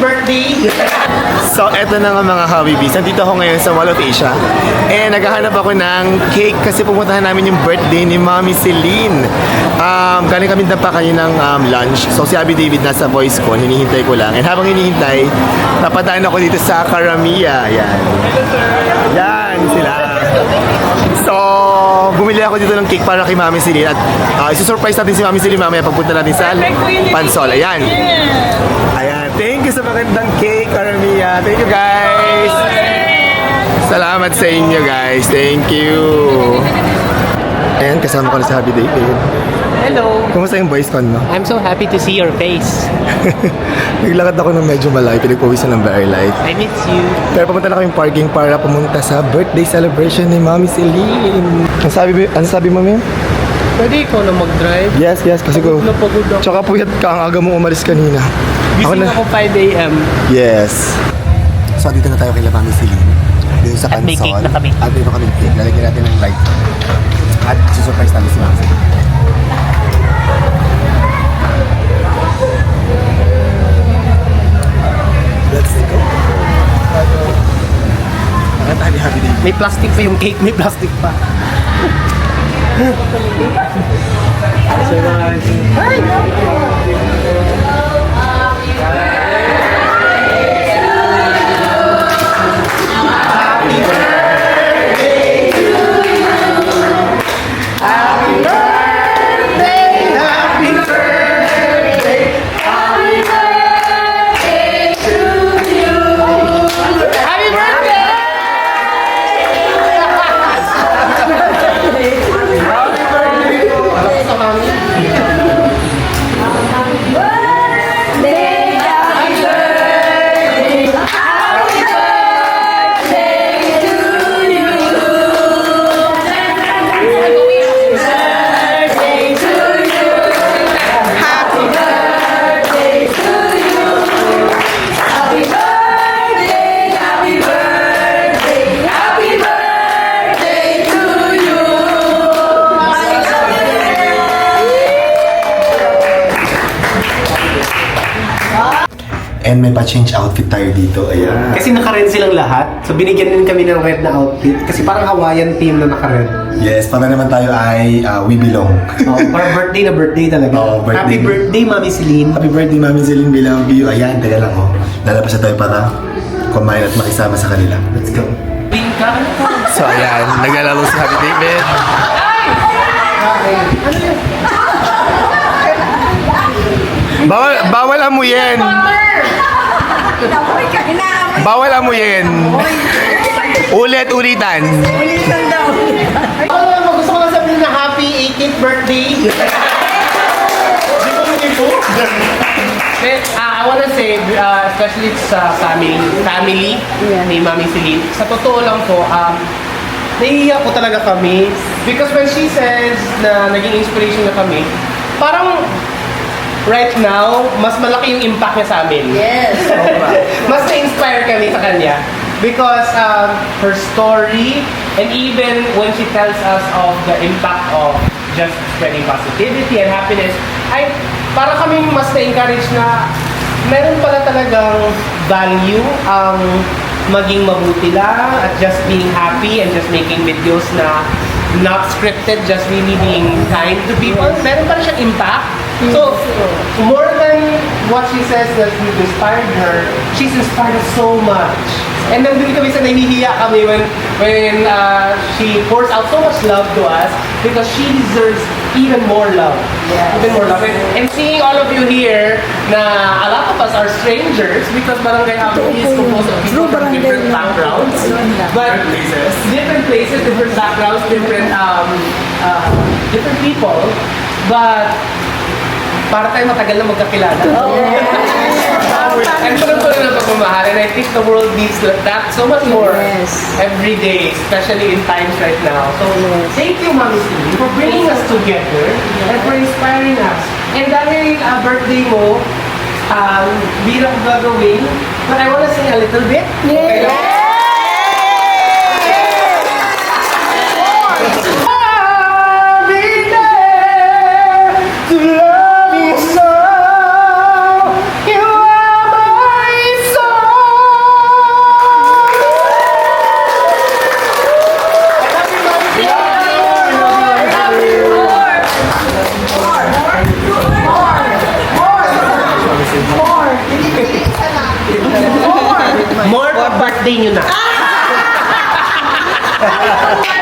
birthday! So, eto na nga mga Habibis. Nandito ako ngayon sa Mall of Asia. Eh, naghahanap ako ng cake kasi pupuntahan namin yung birthday ni Mami Celine. Um, galing kami pa kaninang um, lunch. So, si Abby David nasa voice ko. Hinihintay ko lang. And habang hinihintay, napadaan ako dito sa Karamiya. Yan. Yan sila. So, bumili ako dito ng cake para kay Mami Celine. At uh, isusurprise natin si Mami Celine mamaya pagpunta natin sa Pansol. Ayan. You sa magandang cake, Karamiya. Thank you, guys. Salamat sa inyo, guys. Thank you. Ayan, kasama ko na si Happy David. Hello! Kumusta yung voice con mo? I'm so happy to see your face. Naglakad ako ng medyo malayo, pinagpawisan ng very light. I miss you. Pero pumunta na kami parking para pumunta sa birthday celebration ni Mami Celine. Ang sabi, ang sabi mo, Mim? Pwede ikaw na mag-drive? Yes, yes, kasi ko. Napagod ako. Tsaka puyat ka, ang aga mo umalis kanina. Gising ako 5 a.m. Yes. So, dito na tayo kay Mami Celine. Dito sa At may cake na kami. At dito kami cake. Lalagyan natin ng light. At susurprise namin si Mami Celine. Let's go. Day? May plastic pa yung cake, may plastic pa. Sa mga And may pa-change outfit tayo dito. Ayan. Kasi naka-red silang lahat. So binigyan din kami ng red na outfit. Kasi parang Hawaiian theme na naka-red. Yes, para naman tayo ay uh, we belong. Oh, parang birthday na birthday talaga. Oo, birthday. Happy birthday, Mami Celine. Happy birthday, Mami Celine Bilang View. Ayan, teka lang oh. Lalabas na tayo para kumain at makisama sa kanila. Let's go. So ayan, naglalaro si Happy David. Bawal, bawal amuyin. Bawal amuyin. Ulit, ulitan. Ako naman, gusto ko lang sabihin na happy 18th birthday. Di ko? Eh, ah, I wanna say, uh, especially sa family, family ni Mami Celine, sa totoo lang po, um, naiiyak ko talaga kami. Because when she says na naging inspiration na kami, parang right now, mas malaki yung impact niya sa amin. Yes. mas sa kanya. Because um, her story, and even when she tells us of the impact of just spreading positivity and happiness, ay para kaming mas na-encourage na meron pala talagang value ang maging mabuti lang at just being happy and just making videos na not scripted, just really being kind to people. Meron pa rin siyang impact. So, more than what she says that we've inspired her, she's inspired us so much. And then din kami sa nahihiya kami when when uh, she pours out so much love to us because she deserves even more love. Even more love. And, and seeing all of you here na a lot of us are strangers because Barangay Happy is composed of people from different backgrounds. But different places, different backgrounds, different um, uh, different people. But para tayo matagal na magkakilala. I'm sure rin ang pagmamahal and I think the world needs that so much more Yes. every day, especially in times right now. So, thank you, Mami Cindy, for bringing us together and for inspiring us. And dahil uh, birthday mo, um, bira ko gagawin, but I wanna sing a little bit. Okay birthday nyo na.